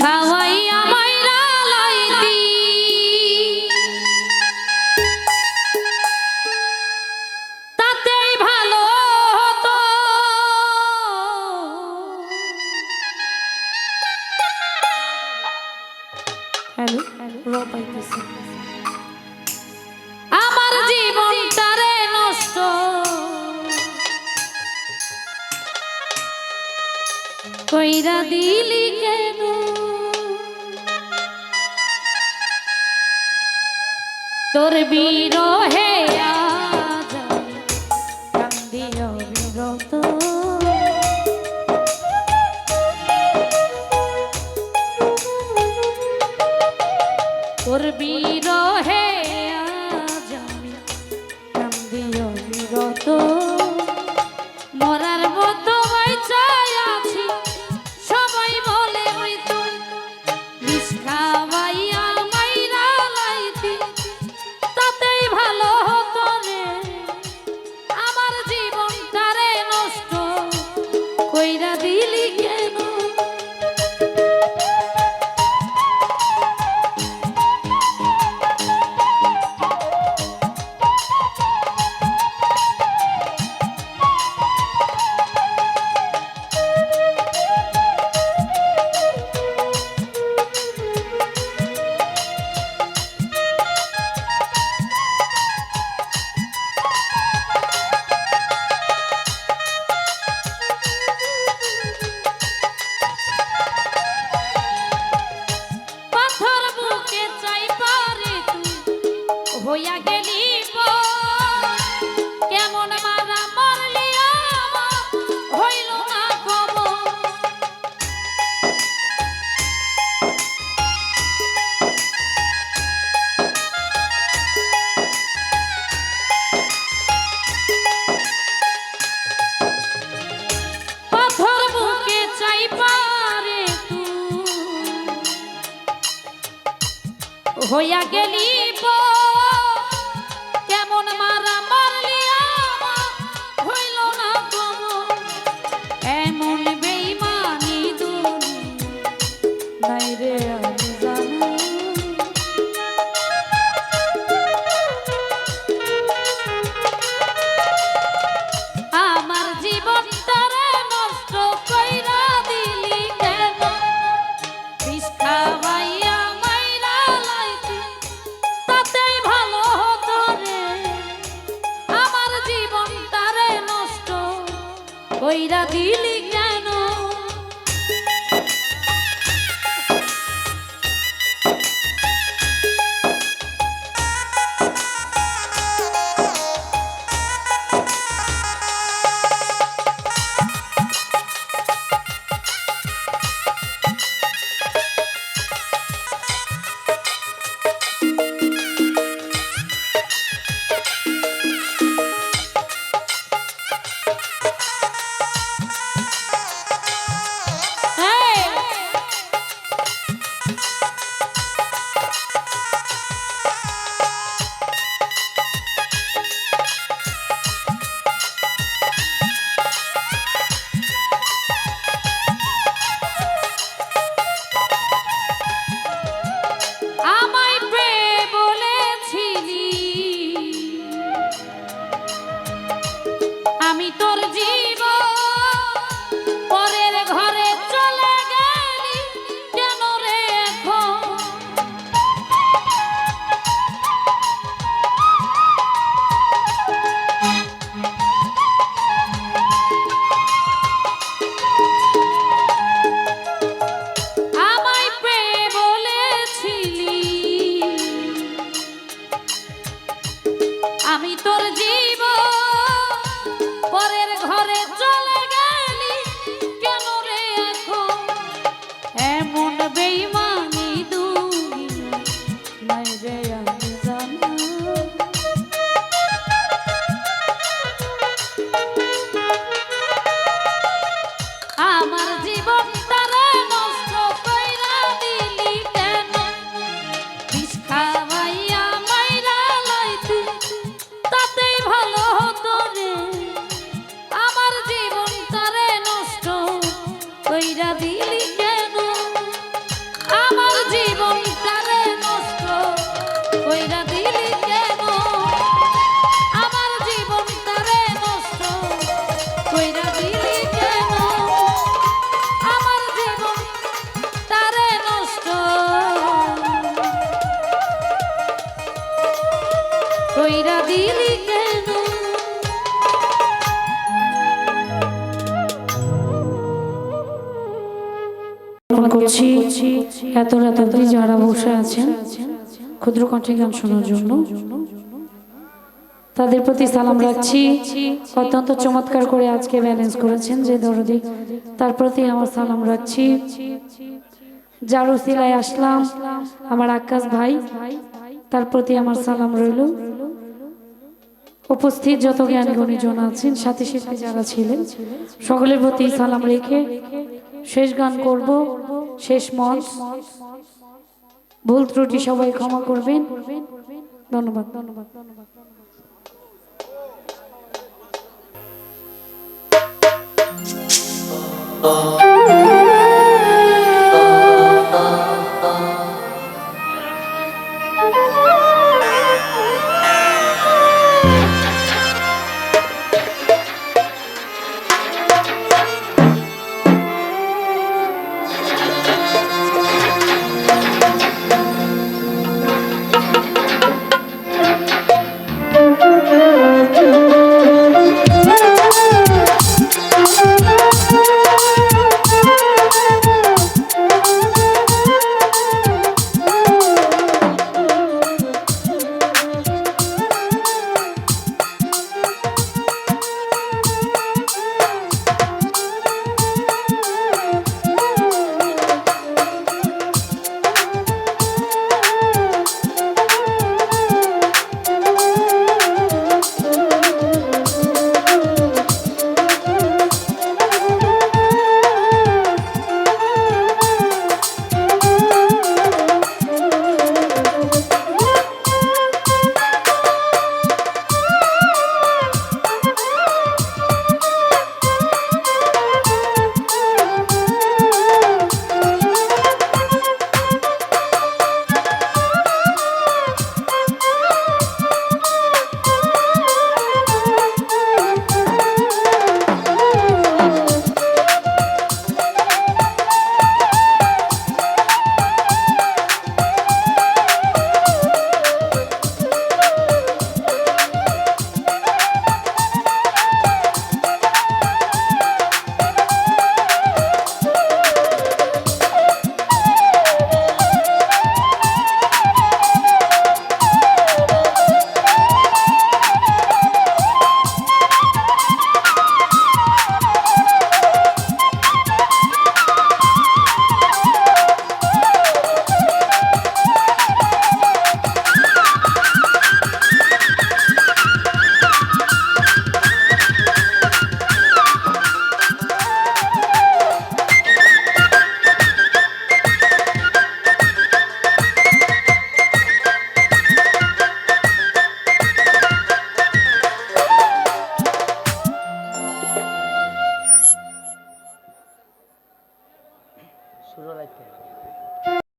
খাওয়াইয়া মাইরা লাইতি। তাতেই ভালো হতো। হ্যালো হ্যালো র পাইতেছি কইরা দিলি কেন? তোর বিরহে 你 হইয়া গেলি পর আমি তোর জীবন করছি, এত রাতারাতি যারা বসে আছেন, ক্ষুদ্র কণ্ঠে গান শোনার জন্য। তাদের প্রতি সালাম রাখছি। অত্যন্ত চমৎকার করে আজকে ব্যালেন্স করেছেন যে দরদি। তার প্রতি আমার সালাম রাখছি। জারু সিলায় আসলাম, আমার আকাশ ভাই, তার প্রতি আমার সালাম রইল। উপস্থিত যত জ্ঞানী গুণীজন আছেন, সাথী শিল্পী যারা ছিলেন, সকলের প্রতি সালাম রেখে শেষ গান করব, শেষ মঞ্চ। ভুল ত্রুটি সবাই ক্ষমা করবেন। ধন্যবাদ। ধন্যবাদ। ধন্যবাদ শুরু